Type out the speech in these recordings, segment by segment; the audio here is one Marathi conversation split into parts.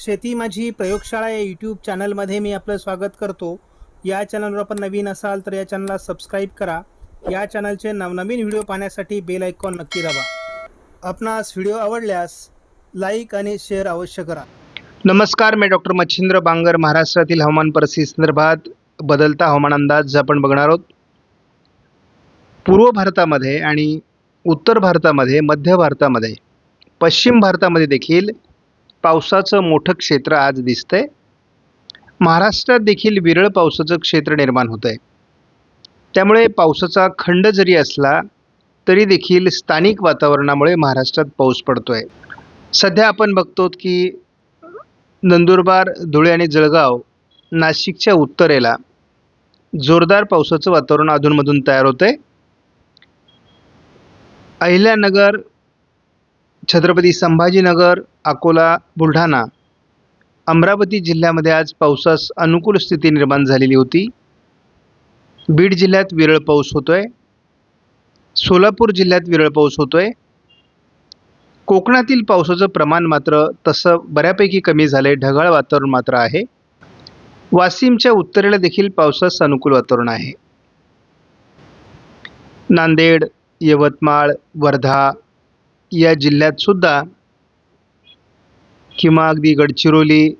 शेती माझी प्रयोगशाळा या यूट्यूब चॅनलमध्ये मी आपलं स्वागत करतो. या चॅनलवर आपण नवीन असाल तर या चॅनलला सबस्क्राईब करा. या चॅनलचे नवनवीन व्हिडिओ पाहण्यासाठी बेल आयकॉन नक्की दाबा. आपणास व्हिडिओ आवडल्यास लाईक आणि शेअर अवश्य करा. नमस्कार मी डॉक्टर मच्छिंद्र बांगर महाराष्ट्रातील हवामान परिस्थिती संदर्भात बदलता हवामान अंदाज आपण बघणार आहोत. पूर्व भारतामध्ये आणि उत्तर भारतामध्ये मध्य भारतामध्ये पश्चिम भारतामध्ये देखील पावसाचं मोठं क्षेत्र आज दिसतंय. महाराष्ट्रात देखील विरळ पावसाचं क्षेत्र निर्माण होतं आहे त्यामुळे पावसाचा खंड जरी असला तरी देखील स्थानिक वातावरणामुळे महाराष्ट्रात पाऊस पडतो आहे सध्या आपण बघतो की नंदुरबार धुळे आणि जळगाव नाशिकच्या उत्तरेला जोरदार पावसाचं वातावरण अधूनमधून तयार होतं आहे अहिल्यानगर छत्रपती संभाजीनगर अकोला बुलढाणा. अमरावती जिल्ह्यामध्ये आज पावसास अनुकूल स्थिती निर्माण झालेली होती. बीड जिल्ह्यात विरळ पाऊस होतो आहे सोलापूर जिल्ह्यात विरळ पाऊस होतो आहे कोकणातील पावसाचं प्रमाण मात्र तसं बऱ्यापैकी कमी झालं आहे ढगाळ वातावरण मात्र आहे. वाशिमच्या उत्तरेला देखील पावसास अनुकूल वातावरण आहे. नांदेड यवतमाळ वर्धा या जिल्ह्यात सुद्धा किंवा अगदी गडचिरोली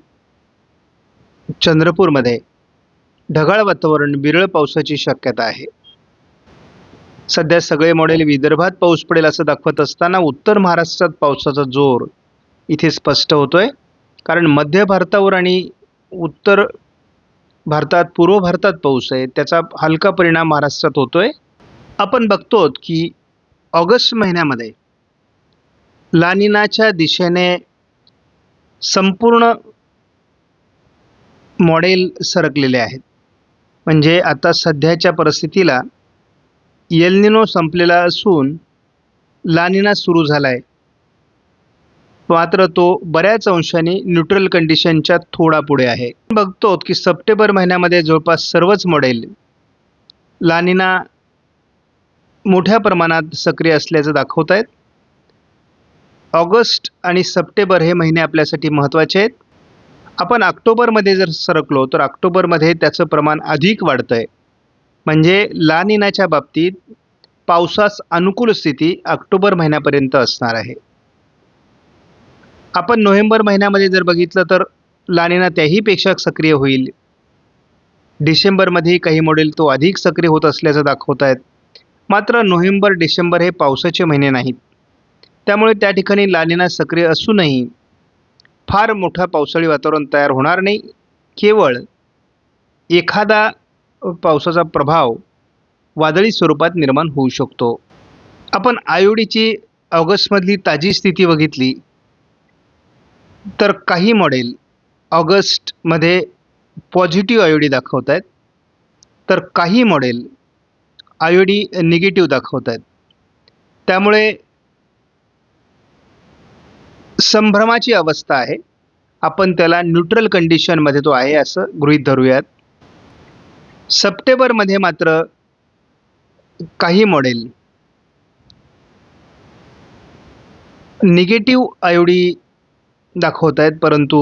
चंद्रपूरमध्ये ढगाळ वातावरण विरळ पावसाची शक्यता आहे. सध्या सगळे मॉडेल विदर्भात पाऊस पडेल असं दाखवत असताना उत्तर महाराष्ट्रात पावसाचा जोर इथे स्पष्ट होतोय. कारण मध्य भारतावर आणि उत्तर भारतात पूर्व भारतात पाऊस आहे. त्याचा हलका परिणाम महाराष्ट्रात होतोय. आपण बघतो की ऑगस्ट महिन्यामध्ये लानिनाच्या दिशेने संपूर्ण मॉडेल सरकलेले आहेत. म्हणजे आता सध्याच्या परिस्थितीला येलनिनो संपलेला असून लानिना सुरू झाला आहे मात्र तो बऱ्याच अंशाने न्यूट्रल कंडिशनच्या थोडा पुढे आहे. बघतो की सप्टेंबर महिन्यामध्ये जवळपास सर्वच मॉडेल लानिना मोठ्या प्रमाणात सक्रिय असल्याचं दाखवत आहेत ऑगस्ट आणि सप्टेंबर हे महिने आपल्यासाठी महत्त्वाचे आहेत. आपण ऑक्टोबरमध्ये जर सरकलो तर ऑक्टोबरमध्ये त्याचं प्रमाण अधिक वाढतं आहे म्हणजे लानिनाच्या बाबतीत पावसास अनुकूल स्थिती ऑक्टोबर महिन्यापर्यंत असणार आहे. आपण नोव्हेंबर महिन्यामध्ये जर बघितलं तर लानिना त्याहीपेक्षा सक्रिय होईल. डिसेंबरमध्ये काही मॉडेल तो अधिक सक्रिय होत असल्याचं दाखवत आहेत मात्र नोव्हेंबर डिसेंबर हे पावसाचे महिने नाहीत. त्यामुळे त्या ठिकाणी लालिना सक्रिय असूनही फार मोठा पावसाळी वातावरण तयार होणार नाही. केवळ एखादा पावसाचा प्रभाव वादळी स्वरूपात निर्माण होऊ शकतो. आपण आयोडीची ऑगस्टमधली ताजी स्थिती बघितली. तर काही मॉडेल ऑगस्टमध्ये पॉझिटिव्ह आयोडी दाखवत आहेत तर काही मॉडेल आयोडी निगेटिव्ह दाखवत आहेत त्यामुळे संभ्रमाची अवस्था आहे. आपण त्याला न्यूट्रल कंडिशनमध्ये तो आहे असं गृहीत धरूयात. सप्टेंबरमध्ये मात्र काही मॉडेल निगेटिव्ह आयोडी दाखवत आहेत परंतु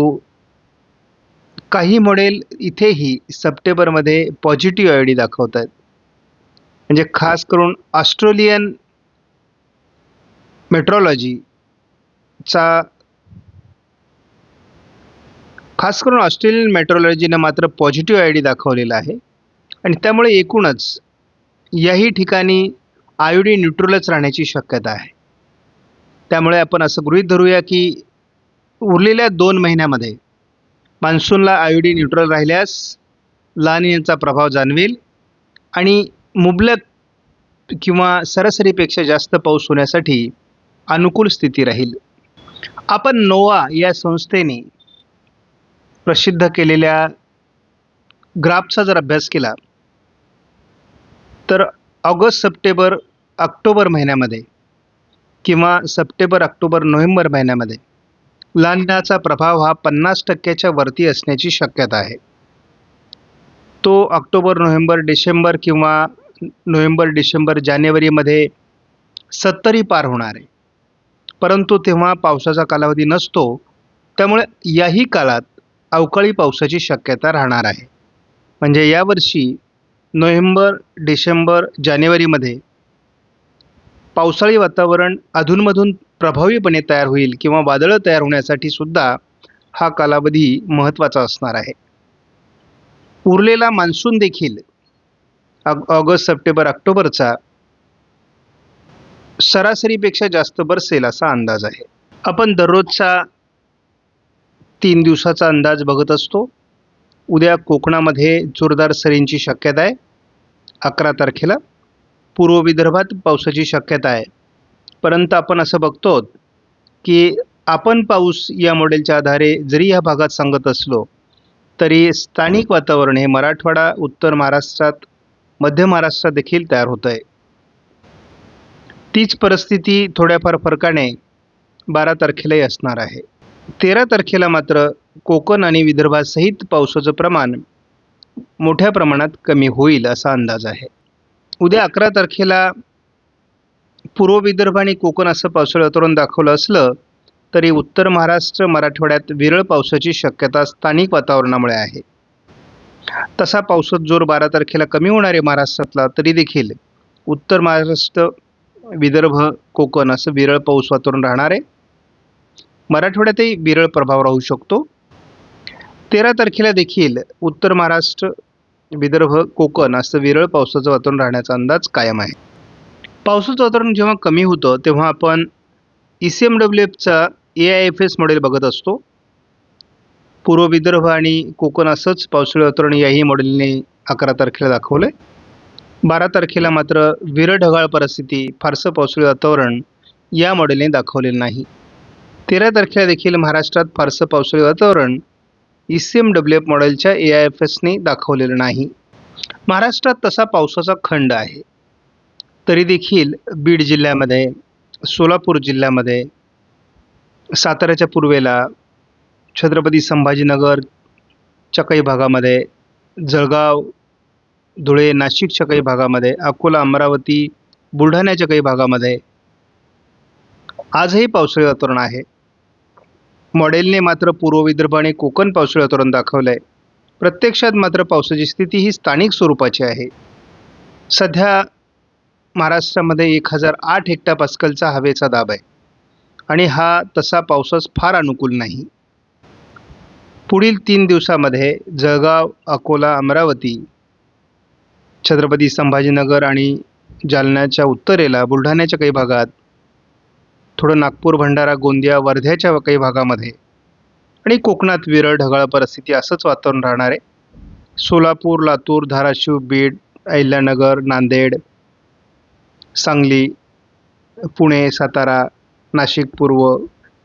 काही मॉडेल इथेही सप्टेंबरमध्ये पॉझिटिव्ह आयोडी दाखवत आहेत. म्हणजे खास करून ऑस्ट्रेलियन मेट्रॉलॉजीचा खास करून ऑस्ट्रेलियन मेट्रोलॉजीनं मात्र पॉझिटिव्ह आय डी दाखवलेला आहे. आणि त्यामुळे एकूणच याही ठिकाणी आयोडी न्यूट्रलच राहण्याची शक्यता आहे. त्यामुळे आपण असं गृहीत धरूया की उरलेल्या दोन महिन्यामध्ये मान्सूनला आयोडी न्यूट्रल राहिल्यास यांचा प्रभाव जाणवेल आणि मुबलक किंवा सरासरीपेक्षा जास्त पाऊस होण्यासाठी अनुकूल स्थिती राहील. आपण नोवा या संस्थेने प्रसिद्ध केलेल्या ग्राफचा जर अभ्यास केला तर ऑगस्ट सप्टेंबर ऑक्टोबर महिन्यामध्ये किंवा सप्टेंबर ऑक्टोबर नोव्हेंबर महिन्यामध्ये लानिनाचा प्रभाव हा पन्नास टक्क्याच्या वरती असण्याची शक्यता आहे. तो ऑक्टोबर नोव्हेंबर डिसेंबर किंवा नोव्हेंबर डिसेंबर जानेवारीमध्ये सत्तरी पार होणार आहे. परंतु तेव्हा पावसाचा कालावधी नसतो त्यामुळे याही काळात अवकाळी पावसाची शक्यता राहणार आहे. म्हणजे यावर्षी नोव्हेंबर डिसेंबर जानेवारीमध्ये पावसाळी वातावरण अधूनमधून प्रभावीपणे तयार होईल किंवा वादळं तयार होण्यासाठी सुद्धा हा कालावधी महत्त्वाचा असणार आहे. उरलेला मान्सून देखील ऑगस्ट सप्टेंबर ऑक्टोबरचा सरासरीपेक्षा जास्त बरसेल असा अंदाज आहे. आपण दररोजचा तीन दिवसाचा अंदाज बघत असतो. उद्या कोकणामध्ये जोरदार सरींची शक्यता आहे. अकरा तारखेला पूर्व विदर्भात पावसाची शक्यता आहे. परंतु आपण असं बघतो की आपण पाऊस या मॉडेलच्या आधारे जरी या भागात सांगत असलो तरी स्थानिक वातावरण हे मराठवाडा उत्तर महाराष्ट्रात मध्य महाराष्ट्रात देखील तयार होत आहे तीच परिस्थिती थोड्याफार फरकाने बारा तारखेलाही असणार आहे. तेरा तारखेला मात्र कोकण आणि विदर्भासहित पावसाचं प्रमाण मोठ्या प्रमाणात कमी होईल असा अंदाज आहे. उद्या अकरा तारखेला पूर्व विदर्भ आणि कोकण असं पावसाळी वातावरण दाखवलं असलं तरी उत्तर महाराष्ट्र मराठवाड्यात विरळ पावसाची शक्यता स्थानिक वातावरणामुळे आहे. तसा पावसात जोर बारा तारखेला कमी होणार आहे महाराष्ट्रातला तरी देखील उत्तर महाराष्ट्र विदर्भ कोकण असं विरळ पाऊस वातावरण राहणार आहे. मराठवाड्यातही विरळ प्रभाव राहू शकतो. तेरा तारखेला देखील उत्तर महाराष्ट्र विदर्भ कोकण असं विरळ पावसाचं वातावरण राहण्याचा अंदाज कायम आहे. पावसाचं वातावरण जेव्हा कमी होतं तेव्हा आपण E C M W एफचा A I F S model बघत असतो. पूर्व विदर्भ आणि कोकण असंच पावसाळी वातावरण याही मॉडेलने अकरा तारखेला दाखवलं आहे बारा तारखेला मात्र विरळ ढगाळ परिस्थिती फारसं पावसाळी वातावरण या मॉडेलने दाखवलेलं नाही. तेरा तारखेला देखील महाराष्ट्रात फारसं पावसाळी वातावरण E C M W F मॉडेलच्या ए आय एफ एसने दाखवलेलं नाही. महाराष्ट्रात तसा पावसाचा खंड आहे. तरी देखील बीड जिल्ह्यामध्ये सोलापूर जिल्ह्यामध्ये साताऱ्याच्या पूर्वेला छत्रपती संभाजीनगरच्या काही भागामध्ये जळगाव धुळे नाशिकच्या काही भागामध्ये अकोला अमरावती बुलढाण्याच्या काही भागामध्ये आजही पावसाळी वातावरण आहे. मॉडेलने मात्र पूर्व विदर्भ आणि कोकण पावसाळी तोरण दाखवलं आहे प्रत्यक्षात मात्र पावसाची स्थिती ही स्थानिक स्वरूपाची आहे. सध्या महाराष्ट्रामध्ये एक हजार आठ हेक्टा पास्कलचा हवेचा दाब आहे. आणि हा तसा पावसास फार अनुकूल नाही. पुढील तीन दिवसामध्ये जळगाव अकोला अमरावती छत्रपती संभाजीनगर आणि जालन्याच्या उत्तरेला बुलढाण्याच्या काही भागात थोडं नागपूर भंडारा गोंदिया वर्ध्याच्या काही भागामध्ये. आणि कोकणात विरळ ढगाळ परिस्थिती असंच वातावरण राहणार आहे. सोलापूर लातूर धाराशिव बीड अहिल्यानगर नांदेड सांगली पुणे सातारा नाशिक पूर्व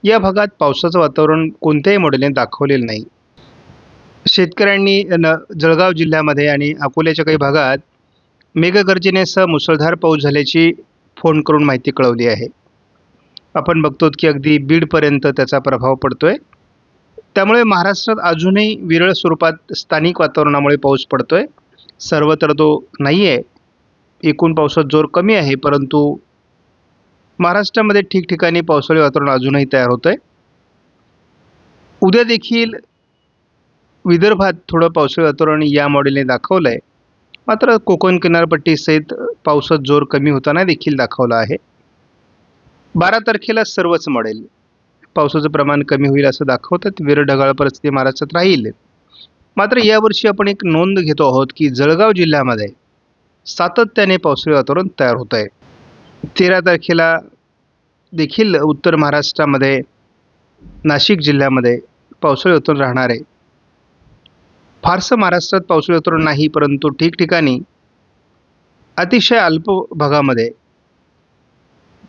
या भागात पावसाचं वातावरण कोणत्याही मॉडेलने दाखवलेलं नाही. शेतकऱ्यांनी न जळगाव जिल्ह्यामध्ये आणि अकोल्याच्या काही भागात मेघगर्जनेसह मुसळधार पाऊस झाल्याची फोन करून माहिती कळवली आहे. आपण बघतो की अगदी बीडपर्यंत त्याचा प्रभाव पडतो आहे त्यामुळे महाराष्ट्रात अजूनही विरळ स्वरूपात स्थानिक वातावरणामुळे पाऊस पडतो आहे सर्वत्र तो नाही आहे एकूण पावसात जोर कमी आहे परंतु महाराष्ट्रामध्ये ठिकठिकाणी पावसाळी वातावरण अजूनही तयार होतं आहे उद्या देखील विदर्भात थोडं पावसाळी वातावरण या मॉडेलने दाखवलं आहे मात्र कोकण किनारपट्टीसहित पावसात जोर कमी होताना देखील दाखवला आहे. बारा तारखेला सर्वच मॉडेल. पावसाचं प्रमाण कमी होईल असं दाखवतात. विरळ ढगाळ परिस्थिती महाराष्ट्रात राहील. मात्र यावर्षी आपण एक नोंद घेतो आहोत की जळगाव जिल्ह्यामध्ये सातत्याने पावसाळी वातावरण तयार होत आहे. तेरा तारखेला देखील उत्तर महाराष्ट्रामध्ये नाशिक जिल्ह्यामध्ये पावसाळी वातावरण राहणार आहे. फारसं महाराष्ट्रात पावसाळी वातावरण नाही परंतु ठिकठिकाणी अतिशय अल्प भागामध्ये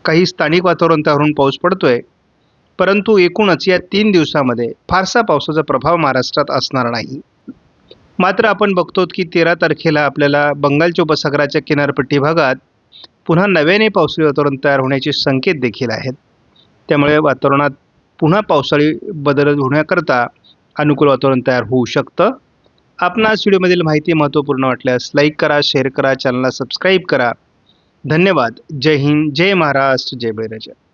काही स्थानिक वातावरण तयार पाऊस पडतोय. परंतु एकूणच या तीन दिवसामध्ये फारसा पावसाचा प्रभाव महाराष्ट्रात असणार नाही. मात्र आपण बघतो की तेरा तारखेला आपल्याला बंगालच्या उपसागराच्या किनारपट्टी भागात पुन्हा नव्याने पावसाळी वातावरण तयार होण्याचे संकेत देखील आहेत. त्यामुळे वातावरणात पुन्हा पावसाळी बदल होण्याकरता अनुकूल वातावरण तयार होऊ शकतं. आपणास व्हिडिओमधील माहिती महत्त्वपूर्ण वाटल्यास लाईक करा शेअर करा चॅनलला सबस्क्राईब करा. धन्यवाद. जय हिंद. जय महाराष्ट्र. जय बळीराजा